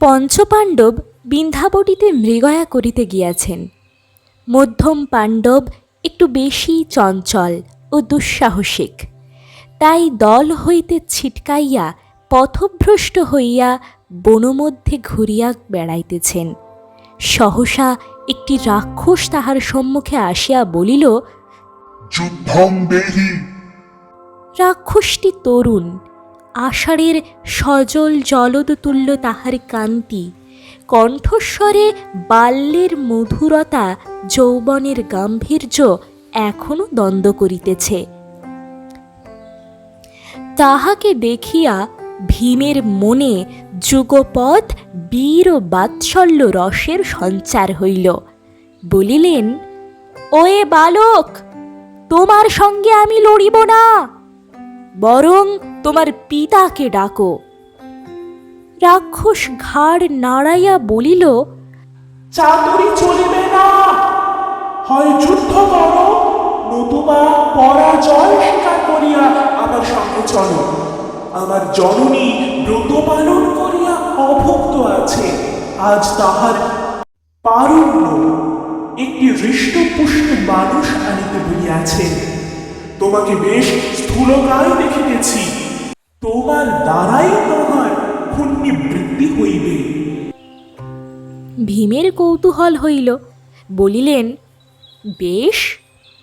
পঞ্চপাণ্ডব বিন্ধ্যাবটিতে মৃগয়া করিতে গিয়াছেন। মধ্যম পাণ্ডব একটু বেশি চঞ্চল ও দুঃসাহসিক। তাই দল হইতে ছিটকাইয়া পথভ্রষ্ট হইয়া বনমধ্যে ঘুরিয়া বেড়াইতেছেন। সহসা একটি রাক্ষস তাহার সম্মুখে আসিয়া বলিল রাক্ষসটি তরুণ আষাঢ়ের সজল জলদ তুল্য তাহার কান্তি কণ্ঠস্বরে বাল্যের মধুরতা, যৌবনের গাম্ভীর্য এখনও দ্বন্দ্ব করিতেছে। তাহাকে দেখিয়া ভীমের মনে যুগপথ বীর ও বাৎসল্য রসের সঞ্চার হইল। বলিলেন, ওয়ে বালক, তোমার সঙ্গে আমি লড়িব না। বরং তোমার পিতাকে ডাকো। রাক্ষস ঘাড় নাড়াইয়া বলিল, চাতুরি চলিবে না। হয় যুদ্ধ করো, নতুবা পরাজয় স্বীকার করিয়া আমার সঙ্গে চলো। আমার জননী ব্রত পালন করিয়া অভুক্ত আছে। আজ তাহার পারুণ্য। একটি হৃষ্টপুষ্ট মানুষ আনিতে বলিয়াছে, তোমাকে বেশ স্থূলকায় দেখিতেছি। তোমার দ্বারাই তোমার পুণ্যি বৃদ্ধি হইবে। ভীমের কৌতূহল হইল বলিলেন বেশ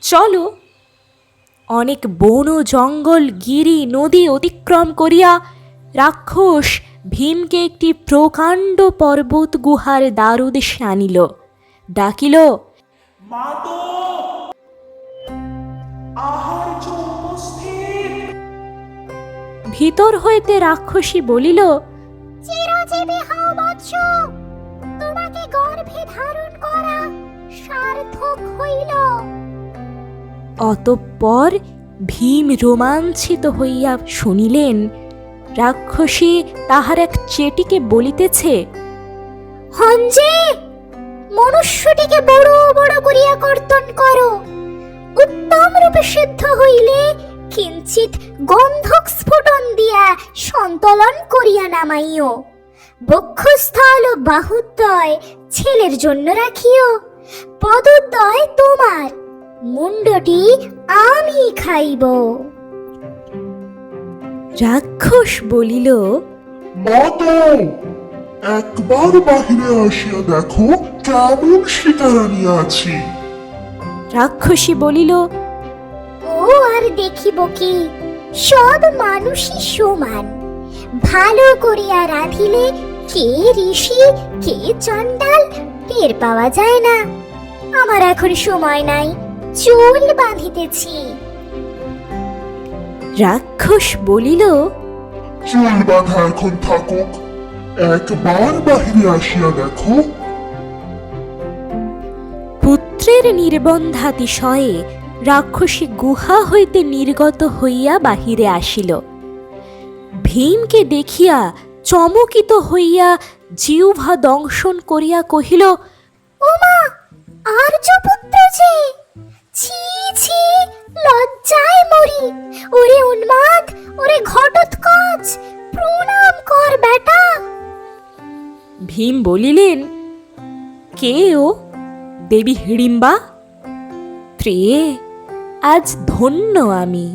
চলো। অনেক বন জঙ্গল গিরি নদী অতিক্রম করিয়া রাক্ষস ভীমকে একটি প্রকাণ্ড পর্বত গুহার দ্বারুদেশে আনিল ডাকিল মাতো ভিতর হইতে রাক্ষসী বলিল চিরজীবী হও বৎস তোমাকে গর্ভে ধারণ করা সার্থক হইল। অতঃপর ভীম রোমাঞ্চিত হইয়া শুনিলেন রাক্ষসী তাহার এক চেটিকে বলিতেছে হঞ্জে মনুষ্যটিকে বড় বড় করিয়া কর্তন করো। উত্তম রূপে সিদ্ধ হইলে কিঞ্চিত গন্ধক স্ফুটন দিয়া সন্তলন করিয়া নামাইও। বক্ষস্থল ও বাহুদ্বয় ছেলের জন্য রাখিও। পদদ্বয় তোমার মুন্ডটি আমি খাইব। রাক্ষস বলিল মাত একবার বাহিরে আসিয়া দেখো কেমন শিকার আনিয়াছি রাক্ষসী বলিল আর দেখিব কি? সব মানুষই সমান। ভালো করিয়া রাঁধিলে কে ঋষি কে চণ্ডাল টের পাওয়া যায় না। আমার এখন সময় নাই চুল বাঁধিতেছি। রাক্ষস বলিল চুল বাঁধা এখন থাকুক একবার বাহিরে আসিয়া দেখো। পুত্রের নির্বন্ধাতিশয়ে রাক্ষসী গুহা হইতে নির্গত হইয়া বাহিরে আসিল। ভীমকে দেখিয়া চমকিত হইয়া জিহ্বা দংশন করিয়া কহিল, ওমা আর্য পুত্র যে! ছি ছি, লজ্জায় মরি। ওরে উন্মাদ, ওরে ঘটোৎকচ, প্রণাম কর বেটা। ভীম বলিলেন, কে ও? দেবী হিড়িম্বা? প্রিয়ে আজ ধন্য আমি।